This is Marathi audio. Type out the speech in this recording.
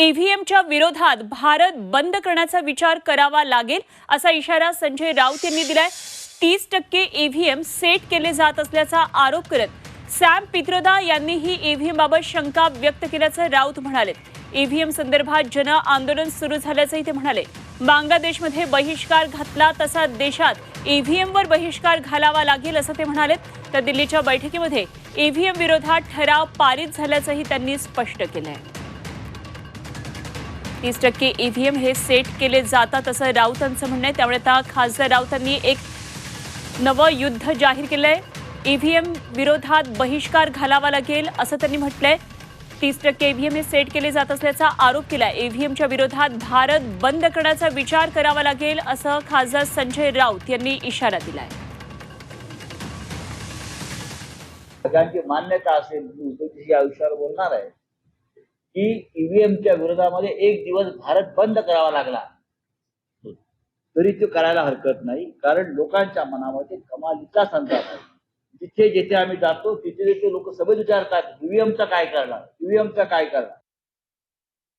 ईव्हीएमच्या विरोधात भारत बंद करण्याचा विचार करावा लागेल असा इशारा संजय राऊत यांनी दिलाय. तीस टक्के ईव्हीएम सेट केले जात असल्याचा आरोप करत सॅम पित्रोदा यांनीही ईव्हीएम बाबत शंका व्यक्त केल्याचं राऊत म्हणाले. ईव्हीएम संदर्भात जन आंदोलन सुरू झाल्याचंही ते म्हणाले. बांगलादेशमध्ये बहिष्कार घातला तसा देशात ईव्हीएमवर बहिष्कार घालावा लागेल असं ते म्हणाले. तर दिल्लीच्या बैठकीमध्ये ईव्हीएम विरोधात ठराव पारित झाल्याचंही त्यांनी स्पष्ट केलं आहे तीस टक्के ईव्हीएम हे सेट केले जातात असं राऊतांचं म्हणणं आहे. त्यामुळे आता खासदार राऊतांनी एक नवं युद्ध जाहीर केलंय. ईव्हीएम विरोधात बहिष्कार घालावा लागेल असं त्यांनी म्हटलंय. तीस टक्के ईव्हीएम हे सेट केले जात असल्याचा आरोप केला ईव्हीएमच्या विरोधात भारत बंद करण्याचा विचार करावा लागेल असं खासदार संजय राऊत यांनी इशारा दिलाय. सगळ्यांची मान्यता असेल मी उद्धवजीशी या विषयावर बोलणार आहे. की ईव्हीएमच्या विरोधामध्ये एक दिवस भारत बंद करावा लागला. तरी तो करायला हरकत नाही कारण लोकांच्या मनामध्ये कमालीचा संताप आहे. जिथे जिथे आम्ही जातो तिथे तिथे लोक सभेत विचारतात ईव्हीएमचा काय करणार? ईव्हीएमचा काय करणार?